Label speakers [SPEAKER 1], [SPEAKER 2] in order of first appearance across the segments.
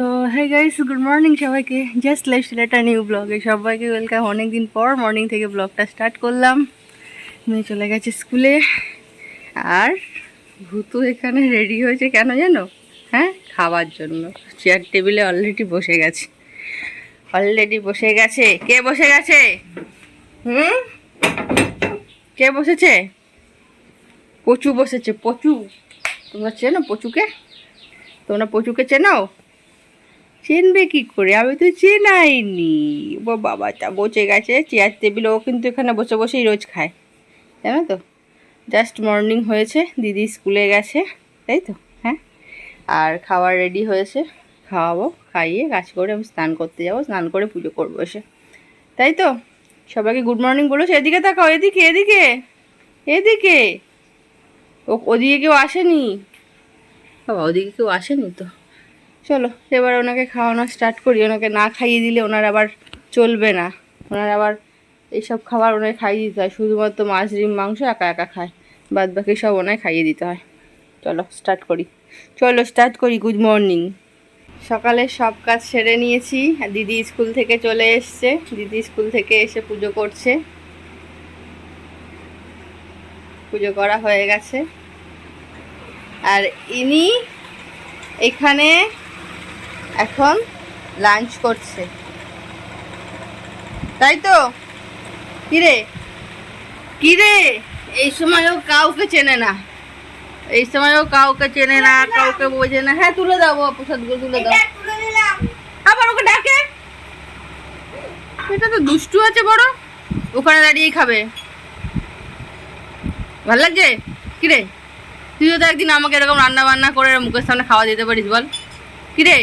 [SPEAKER 1] So hi guys good morning সবাইকে। Just lifestyle একটা new ব্লগে সবাইকে ওয়েলকাম অনেক দিন পর মর্নিং থেকে ব্লগটা স্টার্ট করলাম। মেয়ে চলে গেছে স্কুলে আর ভূতু এখানে রেডি হয়েছে কেন জানো? হ্যাঁ? খাওয়ার জন্য। চেয়ার টেবিলে অলরেডি বসে গেছে। অলরেডি বসে গেছে। কে বসে গেছে? হুম? কে বসেছে? পচু বসেছে। পচু। তোমরা চেনো পচুকে? তোমরা পচুকে চেনো? চেনবে কি করে? আমি তো চেনাইনি। ও বাবা, তা বসে গেছে চেয়ার টেবিল ও কিন্তু এখানে বসে বসেই রোজ খায়। জানো তো? জাস্ট মর্নিং হয়েছে, দিদি স্কুলে গেছে, তাই তো? হ্যাঁ? আর খাবার রেডি হয়েছে, খাওয়াবো, খাইয়ে গাছ করে আমি স্নান করতে যাব, স্নান করে পুজো করব এসে। তাই তো? সবাইকে গুড মর্নিং বলেছে এদিকে তাকাও, এদিকে এদিকে এদিকে। ও, ওদিকে কেউ আসেনি? বাবা, ওদিকে কেউ আসেনি তো? চলো, এবার ওনাকে খাওয়ানো স্টার্ট করি। ওনাকে না খাইয়ে দিলে ওনার আবার চলবে না। ওনার আবার এইসব খাবার ওনাকে খাইয়ে দিতে হয়। শুধুমাত্র মাছ, ডিম, মাংস একা একা খায়। বাদ বাকি সব ওনায় খাইয়ে দিতে হয়। চলো স্টার্ট করি। চলো স্টার্ট করি। গুড মর্নিং সকালে সব কাজ সেরে নিয়েছি। দিদি স্কুল থেকে চলে এসছে। দিদি স্কুল থেকে এসে পুজো করছে। পুজো করা হয়ে গেছে। আর ইনি এখানে এখন লাঞ্চ করছে। তাই তো? কিরে? কিরে? এই সময়ও কাউকে চেনে না। এই সময়ও কাউকে চেনে না কাউকে বোঝে না। হ্যাঁ তুলে দাও প্রসাদগুলো তুলে দাও। আবার ওকে ডাকে? এটা তো দুষ্টু আছে বড়। ওখানে দাঁড়িয়েই খাবে। ভালো লাগছে? কিরে? তুইও তো একদিন আমাকে এরকম রান্না বান্না করে মুখের সামনে খাওয়া দিতে পারিস বল। কিরে?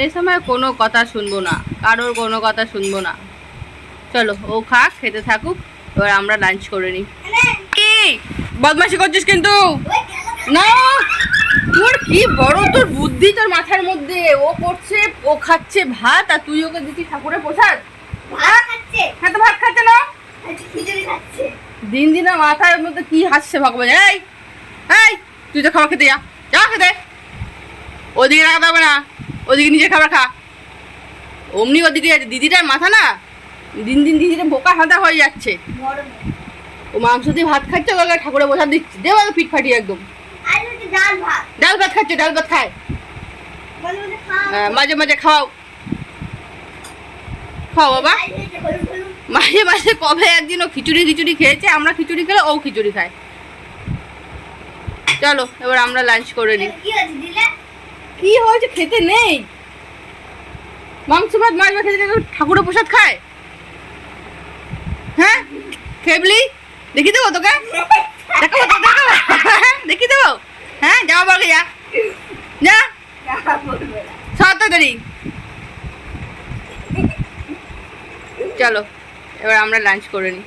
[SPEAKER 1] এই সময় কোনো কথা শুনব না কারোর কোনো কথা শুনব না। চলো ও খাক খেতে থাকুক এবার আমরা লাঞ্চ করে নিই। কি? বদমাশি করছিস কিন্তু? না! তোর কি বড় তোর বুদ্ধি তোর মাথার মধ্যে? ও করছে ও খাচ্ছে ভাত আর তুই ওকে দিচ্ছিস ঠাকুরের প্রসাদ? হ্যাঁ তো ভাত খাচ্ছে না? দিন দিন আর মাথার মধ্যে কি হাসছে ভগবান এই এই তুই তো খাবার খেতে যা যা খেতে। ওদিকে রাখা যাবে না। ওদিকে নিজের খাবার খা। অমনি ওদিকে দিদিটার মাথা না দিন দিন দিদিটা বোকা হাঁদা হয়ে যাচ্ছে। ও মাংস দিয়ে ভাত খাচ্ছে ওকে ঠাকুরের বসা দিচ্ছি। দেবো পিঠ ফাটিয়ে একদম। ডাল ভাত। খাচ্ছে ডাল ভাত খায়। হ্যাঁ, মাঝে মাঝে খাও। খাও বাবা। মাঝে মাঝে কবে একদিন ও খিচুড়ি খিচুড়ি খেয়েছে আমরা খিচুড়ি খেলে ও খিচুড়ি খায়। চলো এবার আমরা লাঞ্চ করে নিই। কি হয়েছে খেতে নেই? মাংস ভাত মাছ ভাত খেতে ঠাকুরের প্রসাদ খায়? হ্যাঁ? খেবলি? দেখি দেবো তোকে? দেখাবো তো দেখি দেবো? হ্যাঁ যাওয়া বলকে যা। যা। সব তাড়াতাড়ি। চলো, এবার আমরা লাঞ্চ করে নিই